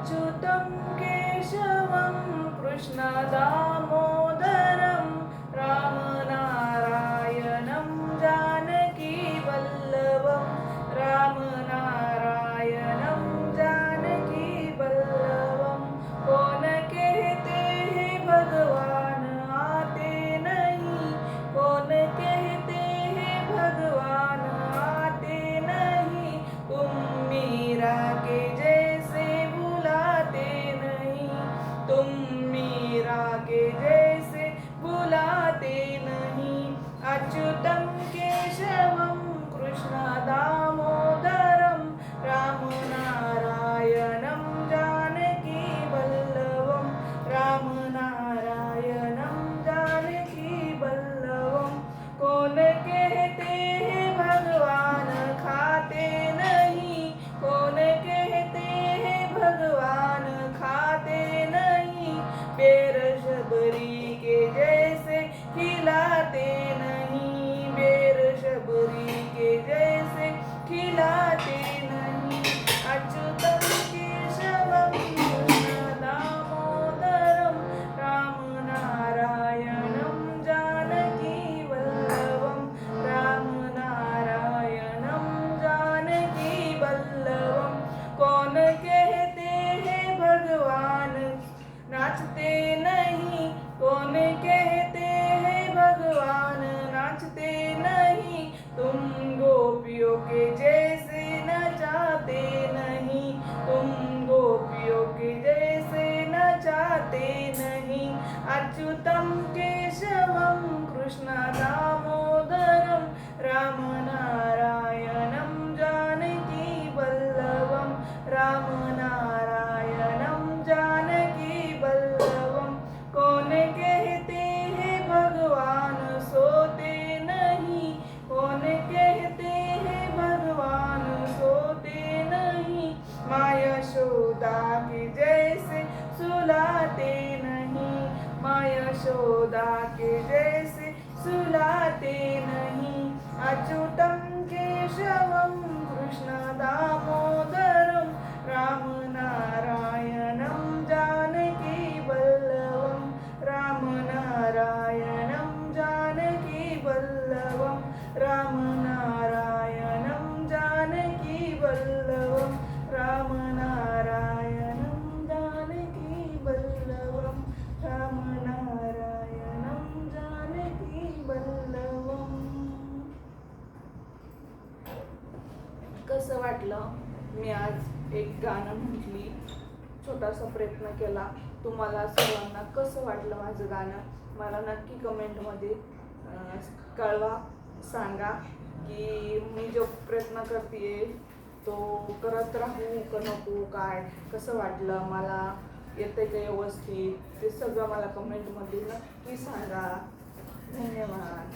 अच्युतं के अच्युतं केशवं कृष्णदामोदरं रामनारायणं जानकीवल्लवं रामनारायणं जानकीवल्लभं कौन कहते हैं भगवान खाते नहीं। कोन कहते हैं भगवान खाते नहीं। बेर शबरी शोदा के जैसे सुलाते नहीं। माया शोदा के जैसे सुलाते नहीं। अच्युतं कसं वाटलं. मी आज एक गाणं म्हटली. छोटासा प्रयत्न केला. तुम्हाला सर्वांना कसं वाटलं माझं गाणं? मला नक्की कमेंटमध्ये कळवा सांगा की मी जो प्रयत्न करते तो करत राहू का नको काय? कसं वाटलं? मला येते का व्यवस्थित? ते सगळं मला कमेंटमध्ये नक्की सांगा. धन्यवाद.